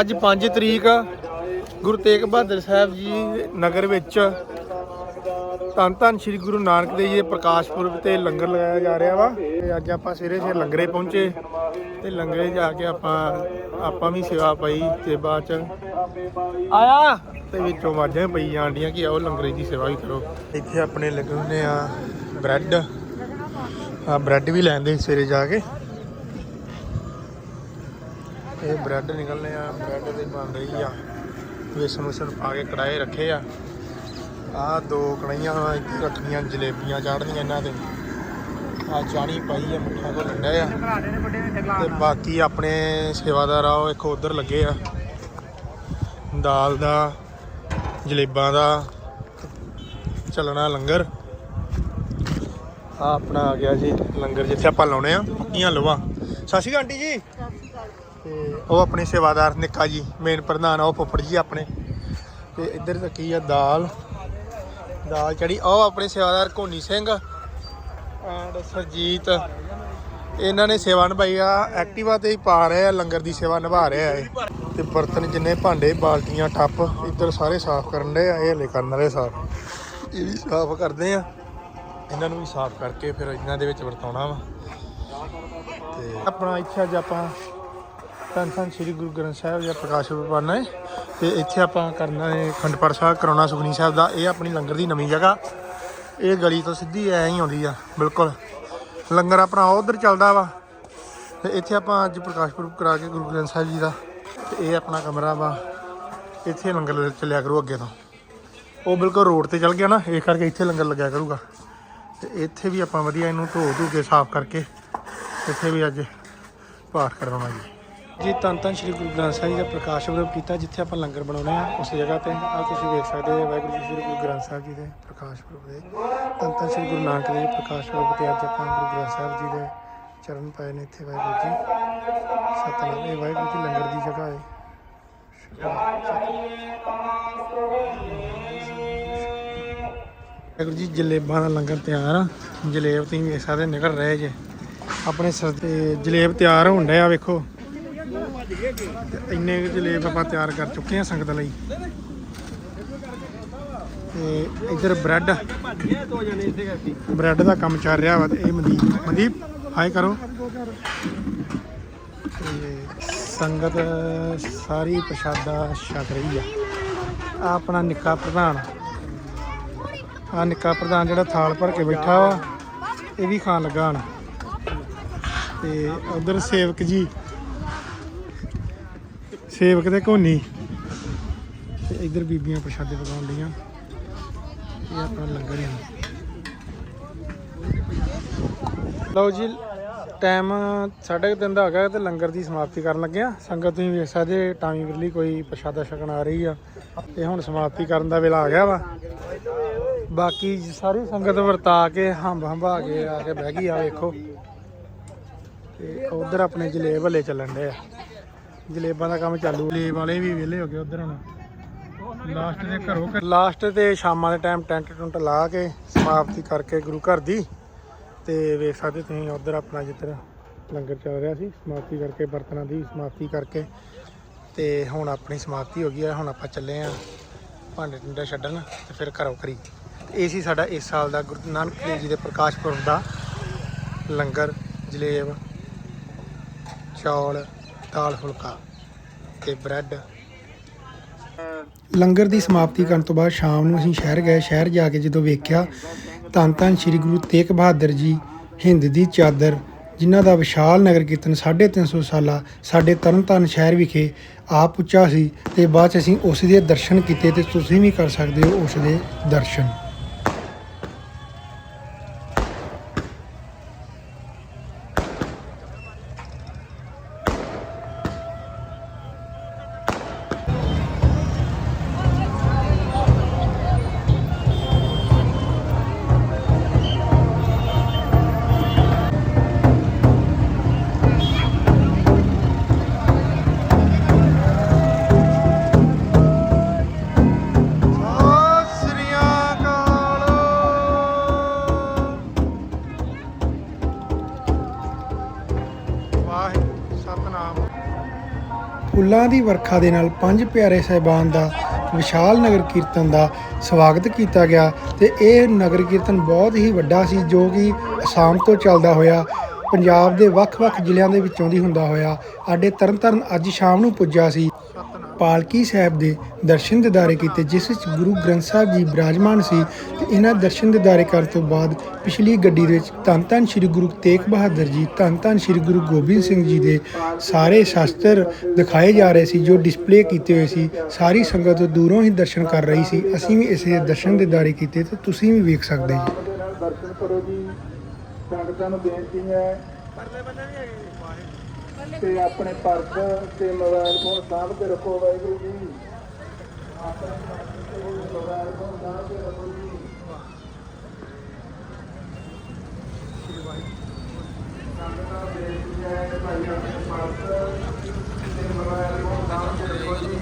ਅੱਜ 5 ਤਰੀਕ ਗੁਰੂ ਤੇਗ ਬਹਾਦਰ ਸਾਹਿਬ ਜੀ ਨਗਰ ਵਿੱਚ ਧੰਨ ਧੰਨ ਸ੍ਰੀ ਗੁਰੂ ਨਾਨਕ ਦੇਵ ਜੀ ਦੇ ਪ੍ਰਕਾਸ਼ ਪੁਰਬ ਤੇ ਲੰਗਰ ਲਗਾਇਆ ਜਾ ਰਿਹਾ ਵਾ। ਤੇ ਅੱਜ ਆਪਾਂ ਸਵੇਰੇ ਸਵੇਰੇ ਲੰਗਰੇ ਪਹੁੰਚੇ ਤੇ ਲੰਗਰੇ ਜਾ ਕੇ ਆਪਾਂ ਆਪਾਂ ਵੀ ਸੇਵਾ ਪਾਈ ਤੇ ਬਾਅਦ ਚ ਆਇਆ ਤੇ ਵਿੱਚੋਂ ਵਾਜਾਂ ਪਈ ਜਾਂਦੀਆਂ ਕਿ ਆਓ ਲੰਗਰੇ ਦੀ ਸੇਵਾ ਵੀ ਕਰੋ। ਇੱਥੇ ਆਪਣੇ ਲੱਗੇ ਹੁੰਦੇ ਆ ਬ੍ਰੈਡ। ਆ ਬ੍ਰੈਡ ਵੀ ਲੈਂਦੇ ਸਵੇਰੇ ਜਾ ਕੇ। ਇਹ ਬ੍ਰੈਡ ਨਿਕਲਨੇ ਆ, ਬ੍ਰੈਡ ਦੇ ਬਣ ਰਹੀ ਆ। ਵੇਸਣ ਵਸਣ ਪਾ ਕੇ ਕੜਾਏ ਰੱਖੇ ਆ। ਆ ਦੋ ਕੜਾਈਆਂ ਵਾਂ ਇੱਥੇ ਰੱਖਣੀਆਂ ਜਲੇਬੀਆਂ ਚਾੜਨੀਆਂ ਇਹਨਾਂ ਤੇ। ਆ ਚਾਣੀ ਪਾਈ ਆ, ਮਿੱਠਾ ਕੋ ਲੰਡਾ ਆ। ਤੇ ਬਾਕੀ ਆਪਣੇ ਸੇਵਾਦਾਰ ਆ, ਉਹ ਇੱਕ ਉਧਰ ਲੱਗੇ ਆ। ਦਾਲ ਦਾ, ਜਲੇਬਾਂ ਦਾ ਚੱਲਣਾ ਲੰਗਰ। ਆ ਆਪਣਾ ਆ ਗਿਆ ਜੀ, ਲੰਗਰ ਜਿੱਥੇ ਆਪਾਂ ਲਾਉਣੇ ਆ, ਪੱਕੀਆਂ ਲਵਾ। ਸਤਿ ਸ਼੍ਰੀ ਅਕਾਲ ਆਂਟੀ ਜੀ। ਤੇ ਉਹ ਆਪਣੇ ਸੇਵਾਦਾਰ ਨਿੱਕਾ ਜੀ ਮੇਨ ਪ੍ਰਧਾਨ ਆ, ਉਹ ਫੁੱਫੜ ਜੀ ਆਪਣੇ। ਤੇ ਇੱਧਰ ਰੱਖੀ ਆ, ਦਾਲ। ਦਾਲ ਚੜੀ ਉਹ ਆਪਣੇ ਸੇਵਾਦਾਰ ਕੋਨੀ ਸਿੰਘ ਐਂਡ ਸਰਜੀਤ। ਇਹਨਾਂ ਨੇ ਸੇਵਾ ਨਿਭਾਈ ਆ, ਐਕਟਿਵਾ ਤੇ ਹੀ ਪਾ ਰਹੇ ਆ, ਲੰਗਰ ਦੀ ਸੇਵਾ ਨਿਭਾ ਰਹੇ ਆ ਇਹ। ਤੇ ਬਰਤਨ ਜਿੰਨੇ ਭਾਂਡੇ, ਬਾਲਟੀਆਂ, ਟੱਪ, ਇੱਧਰ ਸਾਰੇ ਸਾਫ਼ ਕਰਨ ਦੇ ਆ, ਇਹ ਹਲੇ ਕਰਨ ਵਾਲੇ ਸਾਫ਼। ਇਹ ਵੀ ਸਾਫ਼ ਕਰਦੇ ਆ। ਇਹਨਾਂ ਨੂੰ ਵੀ ਸਾਫ਼ ਕਰਕੇ ਫਿਰ ਇਹਨਾਂ ਦੇ ਵਿੱਚ ਵਰਤਾਉਣਾ ਵਾ। ਤੇ ਆਪਣਾ ਇੱਥੇ ਅੱਜ ਆਪਾਂ ਧੰਨ ਧੰਨ ਸ੍ਰੀ ਗੁਰੂ ਗ੍ਰੰਥ ਸਾਹਿਬ ਜੀ ਪ੍ਰਕਾਸ਼ ਪੁਰਬ ਕਰਨਾ ਹੈ ਤੇ ਇੱਥੇ ਆਪਾਂ ਕਰਨਾ ਹੈ ਖੰਡ ਪਾਠ ਸਾਹਿਬ, ਕਰਾਉਣਾ ਸੁਖਨੀ ਸਾਹਿਬ ਦਾ, ਇਹ ਆਪਣੀ ਲੰਗਰ ਦੀ ਨਵੀਂ ਜਗ੍ਹਾ। ਇਹ ਗਲੀ ਤੋਂ ਸਿੱਧੀ ਐ ਹੀ ਆਉਂਦੀ ਆ, ਬਿਲਕੁਲ। ਲੰਗਰ ਆਪਣਾ ਉਧਰ ਚੱਲਦਾ ਵਾ, ਤੇ ਇੱਥੇ ਆਪਾਂ ਅੱਜ ਪ੍ਰਕਾਸ਼ ਪੁਰਬ ਕਰਾ ਕੇ ਗੁਰੂ ਗ੍ਰੰਥ ਸਾਹਿਬ ਜੀ ਦਾ। ਤੇ ਇਹ ਆਪਣਾ ਕਮਰਾ ਵਾ, ਇੱਥੇ ਲੰਗਰ ਚੱਲਿਆ ਕਰੂ ਅੱਗੇ ਤੋਂ। ਉਹ ਬਿਲਕੁਲ ਰੋਡ ਤੇ ਚੱਲ ਗਿਆ ਨਾ, ਇਹ ਕਰਕੇ ਇੱਥੇ ਲੰਗਰ ਲੱਗਿਆ ਕਰੂਗਾ। ਤੇ ਇੱਥੇ ਵੀ ਆਪਾਂ ਵਧੀਆ ਇਹਨੂੰ ਧੋ ਧੂ ਕੇ ਸਾਫ਼ ਕਰਕੇ, ਇੱਥੇ ਵੀ ਅੱਜ ਪਾਠ ਕਰਾਉਣਾ ਜੀ। ਜੀ, ਧੰਨ ਧੰਨ ਸ਼੍ਰੀ ਗੁਰੂ ਗ੍ਰੰਥ ਸਾਹਿਬ ਜੀ ਦਾ ਪ੍ਰਕਾਸ਼ ਪੁਰਬ ਕੀਤਾ, ਜਿੱਥੇ ਆਪਾਂ ਲੰਗਰ ਬਣਾਉਣੇ ਆ ਉਸ ਜਗ੍ਹਾ ਤੇ। ਆ ਤੁਸੀਂ ਵੇਖ ਸਕਦੇ ਹੋ, ਵਾਹਿਗੁਰੂ ਜੀ, ਸ਼੍ਰੀ ਗੁਰੂ ਗ੍ਰੰਥ ਸਾਹਿਬ ਜੀ ਦੇ ਪ੍ਰਕਾਸ਼ ਪੁਰਬ ਦੇ। ਧੰਨ ਧੰਨ ਸ਼੍ਰੀ ਗੁਰੂ ਨਾਨਕ ਦੇਵ ਜੀ ਪ੍ਰਕਾਸ਼ ਪੁਰਬ ਤੇ ਅੱਜ ਆਪਾਂ ਗੁਰੂ ਗ੍ਰੰਥ ਸਾਹਿਬ ਜੀ ਦੇ ਚਰਨ ਪਾਏ ਨੇ ਇੱਥੇ, ਵਾਹਿਗੁਰੂ ਜੀ। ਸਤਨਾਮ। ਇਹ ਵਾਹਿਗੁਰੂ ਜੀ ਲੰਗਰ ਦੀ ਜਗ੍ਹਾ ਹੈ ਵਾਹਿਗੁਰੂ ਜੀ, ਜਲੇਬਾਂ ਦਾ ਲੰਗਰ ਤਿਆਰ ਆ। ਜਲੇਬ ਤੁਸੀਂ ਵੇਖ ਸਕਦੇ ਨਿਕਲ ਰਹੇ ਜੇ। ਆਪਣੇ ਸਿਰ ਤੇ ਜਲੇਬ ਤਿਆਰ ਹੋਣ ਡਿਆ, ਵੇਖੋ। ਇੰਨੇ ਜਲੇਬ ਆਪਾਂ ਤਿਆਰ ਕਰ ਚੁੱਕੇ ਹਾਂ ਸੰਗਤ ਲਈ। ਤੇ ਇੱਧਰ ਬ੍ਰੈਡ ਬ੍ਰੈਡ ਦਾ ਕੰਮ ਚੱਲ ਰਿਹਾ ਵਾ ਤੇ ਇਹ ਮਨਦੀਪ ਮਨਦੀਪ ਹਾਈ ਕਰੋ। ਤੇ ਸੰਗਤ ਸਾਰੀ ਪ੍ਰਸ਼ਾਦਾ ਛਕ ਰਹੀ ਆ। ਆ ਆਪਣਾ ਨਿੱਕਾ ਪ੍ਰਧਾਨ। ਆ ਨਿੱਕਾ ਪ੍ਰਧਾਨ ਜਿਹੜਾ ਥਾਲ ਭਰ ਕੇ ਬੈਠਾ ਵਾ, ਇਹ ਵੀ ਖਾਣ ਲੱਗਾ ਹਣ। ਤੇ ਉਧਰ ਸੇਵਕ ਜੀ ਸੇਵਕ ਤੇ ਕੋਨੀ ਤੇ ਇਧਰ ਬੀਬੀਆਂ ਪ੍ਰਸ਼ਾਦੇ ਪਕਾਉਣ ਲੀਆਂ ਇਹ ਆਪਣਾ ਲੰਗਰ ਹੈ ਲਓ ਜੀ ਟਾਈਮ ਸਾਢੇ ਕੁ ਤਿੰਨ ਦਾ ਹੈਗਾ ਗਿਆ ਤੇ ਲੰਗਰ ਦੀ ਸਮਾਪਤੀ ਕਰਨ ਲੱਗੇ ਆ ਸੰਗਤ ਤੁਸੀਂ ਵੇਖ ਸਕਦੇ ਟਾਈਮ ਲਈ ਕੋਈ ਪ੍ਰਸ਼ਾਦਾ ਛਕਣ ਆ ਰਹੀ ਆ। ਤੇ ਹੁਣ ਸਮਾਪਤੀ ਕਰਨ ਦਾ ਵੇਲਾ ਆ ਗਿਆ ਵਾ। ਬਾਕੀ ਸਾਰੀ ਸੰਗਤ ਵਰਤਾ ਕੇ, ਹੰਬ ਹੰਬਾ ਕੇ ਆ ਕੇ ਬਹਿ ਗਈ ਆ, ਵੇਖੋ। ਤੇ ਉਧਰ ਆਪਣੇ ਜਲੇ ਹਲੇ ਚੱਲਣ ਦੇ ਆ। ਜਲੇਬਾਂ ਦਾ ਕੰਮ ਚਾਲੂ। ਜਲੇਬ ਵਾਲੇ ਵੀ ਵਿਹਲੇ ਹੋ ਗਏ ਉਧਰ ਹੁਣ। ਲਾਸਟ ਦੇ ਘਰੋਂ ਲਾਸਟ ਤੇ ਸ਼ਾਮਾਂ ਦੇ ਟਾਈਮ ਟੈਂਟ ਟੁੰਟ ਲਾ ਕੇ ਸਮਾਪਤੀ ਕਰਕੇ ਗੁਰੂ ਘਰ ਦੀ। ਤੇ ਵੇਖ ਸਕਦੇ ਤੁਸੀਂ ਉਧਰ ਆਪਣਾ ਜਿੱਧਰ ਲੰਗਰ ਚੱਲ ਰਿਹਾ ਸੀ, ਸਮਾਪਤੀ ਕਰਕੇ ਬਰਤਨਾਂ ਦੀ ਸਮਾਪਤੀ ਕਰਕੇ। ਤੇ ਹੁਣ ਆਪਣੀ ਸਮਾਪਤੀ ਹੋ ਗਈ ਹੈ ਹੁਣ ਆਪਾਂ ਚੱਲੇ ਆ ਭਾਂਡੇ ਟੁੰਡੇ ਛੱਡਣ ਤੇ ਫਿਰ ਘਰੋਂ ਕਰੀ ਇਹ ਸੀ ਸਾਡਾ ਇਸ ਸਾਲ ਦਾ ਗੁਰੂ ਨਾਨਕ ਦੇਵ ਜੀ ਦੇ ਪ੍ਰਕਾਸ਼ ਪੁਰਬ ਦਾ ਲੰਗਰ, ਜਲੇਬ, ਚੌਲ ਦਾਲ ਫੁਲਕਾ ਤੇ ਬ੍ਰੈਡ। ਲੰਗਰ ਦੀ ਸਮਾਪਤੀ ਕਰਨ ਤੋਂ ਬਾਅਦ ਸ਼ਾਮ ਨੂੰ ਅਸੀਂ ਸ਼ਹਿਰ ਗਏ। ਸ਼ਹਿਰ ਜਾ ਕੇ ਜਦੋਂ ਵੇਖਿਆ ਧੰਨ ਧੰਨ ਸ੍ਰੀ ਗੁਰੂ ਤੇਗ ਬਹਾਦਰ ਜੀ ਹਿੰਦ ਦੀ ਚਾਦਰ, ਜਿਨ੍ਹਾਂ ਦਾ ਵਿਸ਼ਾਲ ਨਗਰ ਕੀਰਤਨ 350 ਸਾਲਾ ਸਾਡੇ ਤਰਨਤਾਰਨ ਸ਼ਹਿਰ ਵਿਖੇ ਆਪ ਪੁੱਚਾ ਸੀ ਤੇ ਬਾਅਦ ਚ ਅਸੀਂ ਉਸ ਦੇ ਦਰਸ਼ਨ ਕੀਤੇ ਤੇ ਤੁਸੀਂ ਵੀ ਕਰ ਸਕਦੇ ਹੋ ਉਸ ਦੇ ਦਰਸ਼ਨ। ਸਤਨਾਮ। ਫੁੱਲਾਂ ਦੀ ਵਰਖਾ ਦੇ ਨਾਲ ਪੰਜ ਪਿਆਰੇ ਸਹਿਬਾਨ ਦਾ ਵਿਸ਼ਾਲ ਨਗਰ ਕੀਰਤਨ ਦਾ ਸਵਾਗਤ ਕੀਤਾ ਗਿਆ ਤੇ ਇਹ ਨਗਰ ਕੀਰਤਨ ਬਹੁਤ ਹੀ ਵੱਡਾ ਸੀ, ਜੋ ਕਿ ਅਸਾਮ ਤੋਂ ਚੱਲਦਾ ਹੋਇਆ, ਪੰਜਾਬ ਦੇ ਵੱਖ-ਵੱਖ ਜ਼ਿਲ੍ਹਿਆਂ ਦੇ ਵਿੱਚੋਂ ਦੀ ਹੁੰਦਾ ਹੋਇਆ। ਸਾਡੇ ਤਰਨਤਾਰਨ ਅੱਜ ਸ਼ਾਮ ਨੂੰ ਪੁੱਜਾ ਸੀ। ਪਾਲਕੀ ਸਾਹਿਬ ਦੇ ਦਰਸ਼ਨ ਦਿਦਾਰੇ ਕੀਤੇ, ਜਿਸ ਵਿੱਚ ਗੁਰੂ ਗ੍ਰੰਥ ਸਾਹਿਬ ਜੀ ਬਿਰਾਜਮਾਨ ਸੀ ਤੇ ਇਹਨਾਂ ਦਰਸ਼ਨ ਦਿਦਾਰੇ ਕਰਨ ਤੋਂ ਬਾਅਦ ਪਿਛਲੀ ਗੱਡੀ ਦੇ ਵਿੱਚ ਧੰਨ ਧੰਨ ਸ੍ਰੀ ਗੁਰੂ ਤੇਗ ਬਹਾਦਰ ਜੀ, ਧੰਨ ਧੰਨ ਸ੍ਰੀ ਗੁਰੂ ਗੋਬਿੰਦ ਸਿੰਘ ਜੀ ਦੇ ਸਾਰੇ ਸ਼ਾਸਤਰ ਦਿਖਾਏ ਜਾ ਰਹੇ ਸੀ, ਜੋ ਡਿਸਪਲੇ ਕੀਤੇ ਹੋਏ ਸੀ, ਸਾਰੀ ਸੰਗਤ ਦੂਰੋਂ ਹੀ ਦਰਸ਼ਨ ਕਰ ਰਹੀ ਸੀ। ਅਸੀਂ ਵੀ ਇਸੇ ਦਰਸ਼ਨ ਦਿਦਾਰੇ ਕੀਤੇ ਤੇ ਤੁਸੀਂ ਵੀ ਵੇਖ ਸਕਦੇ ਜੀ ਦਰਸ਼ਨ ਕਰੋ ਜੀ। ਸੰਗਤਾਂ ਨੂੰ ਬੇਨਤੀ ਹੈ। ਤੇ ਆਪਣੇ ਪਰਸ ਤੇ ਮੋਬਾਈਲ ਫੋਨ ਸਾਂਭ ਕੇ ਰੱਖੋ ਵਾਹਿਗੁਰੂ ਜੀ। ਆਪਣੇ ਪਰਸ ਤੇ ਮੋਬਾਈਲ ਫੋਨ ਸਾਂਭ ਕੇ ਰੱਖੋ ਜੀ। ਸੰਗਤਾਂ ਨੂੰ ਬੇਨਤੀ ਹੈ ਕਿ ਭਾਈ ਆਪਣੇ ਪਰਸ ਤੇ ਮੋਬਾਈਲ ਫੋਨ ਸਾਂਭ ਕੇ ਰੱਖੋ ਜੀ